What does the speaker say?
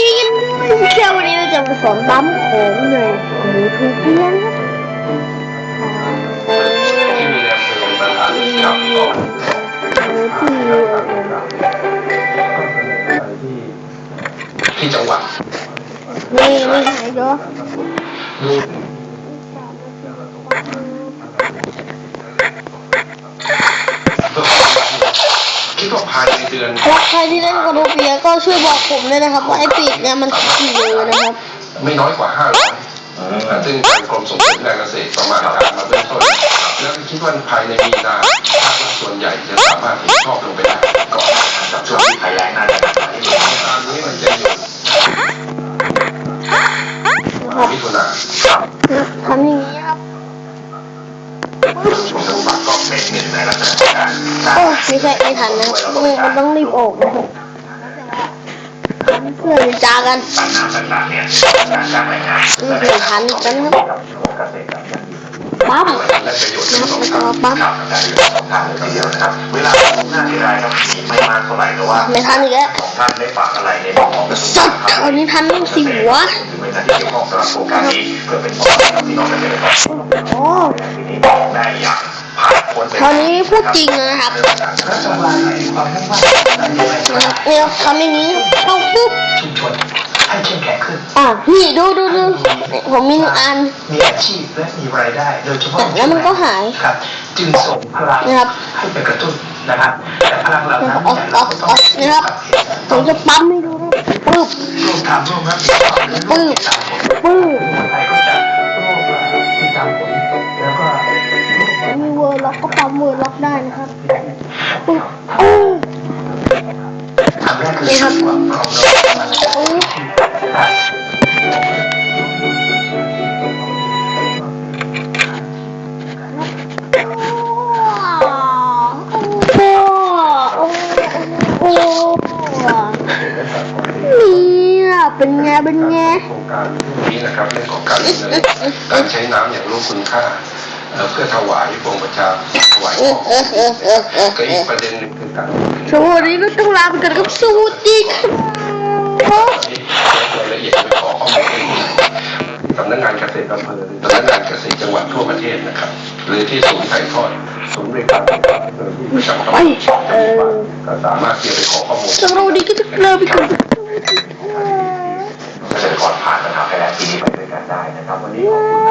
ดีกันด้วยเช้าวันนี้เราจ อน แล้วใครที่เล่นกับโรเบียก็ช่วยบอกผมด้วยนะครับ ว่าไอ้ปีกเนี่ยมันกี่โลนะครับ ไม่น้อยกว่าห้าร้อยซึ่งทางกรมส่งเสริมการเกษตรประมาณการมาเบื้องต้นแล้วคิดว่าภายในมีนาภาครัฐส่วนใหญ่จะสามารถเห็นชอบลงไปได้ก่อนกับช่วงที่ภัยแล้งน่าจะหนักกว่าที่สุดตามนี้มันจะอยู่มิถุนาครับทำอย่างนี้ครับช่วงจังหวะก็เป็นหนึ่งในลักษณะ ไม่ใช่ไม่ทันนะครับไม่งั้นมันต้องรีบออกนะครับเพื่อนจากันปัญหาต่างๆเนี่ยการจ้างแรงงานนี่คือทันกันครับกับเกษตรกรรมอย่างดีปั๊มและประโยชน์นะทั้งคสรัอบงแล้วทาก็งปั๊มครับได้อยู่สองทางเลยทีเดียวนะครับเวลาหน้าที่ได้ก็มีไม่มากเท่าไหร่แต่ว่าไม่ทันอีกแล้วของท่านได้ฝากอะไรในมุมของกระทรวงสัตว์คราวนี้ทันต้องสิวะหรือหน่วยงานที่เกี่ยวข้องสำหรับโครงการนี้เพื่อ คราวนี้พูดจริงนะครับรัฐบาลมีความมุ่งมั่นในการนะครับเนี่ยทำอย่างนี้เข้าปุ๊บชุมชนให้เข้มแข็งขึ้นอะนี่ดูดูดูผมมีหนึ่งอันมีอาชีพและมีรายได้โดยเฉพาะแล้วมันก็หายครับ จึงส่งพลังนะครับให้ไปกระตุ้นนะครับแต่พลังเหล่านั้นออกออกออกนะครับผมจะปั๊มให้ดูนะปึ๊บร่วมทำร่วมรับผิดชอบและร่วมติดตามผลปึ๊บ ล็อกก็ปั๊มเวอล็อกได้นะครับปึ๊บปึ๊บทำแรกคือความพร้อมของมันปึ๊บโอ้เนี่ยเป็นไงเป็นไง โครงการนี้นะครับเรื่องของการดำเนินการใช้น้ำอย่างรู้คุณค่า เอ่อเพื่อถวายพระองค์ประชาถวายเอพ่ออเออเออเออเออก็อีกประเด็นหนึ่งคือการสวัสดีก็ต้องลาไปกันกับสวัสดีครับที่รายละเอียดไปขอข้อมูลเองสำนักงานเกษตรอำเภอหรือสำนักงานเกษตรจังหวัดทั่วประเทศนะครับ หรือที่ศูนย์ถ่ายทอดศูนย์บริการต่างๆเจ้าหน้าที่ประจำจังหวัดก็สามารถที่จะไปขอข้อมูลสวัสดีก็ต้องลาไปกันกับสวัสดีครับเกษตรกรผ่านปัญหาภัยแล้งปีนี้ไปด้วยกันได้นะครับวันนี้ขอบคุณ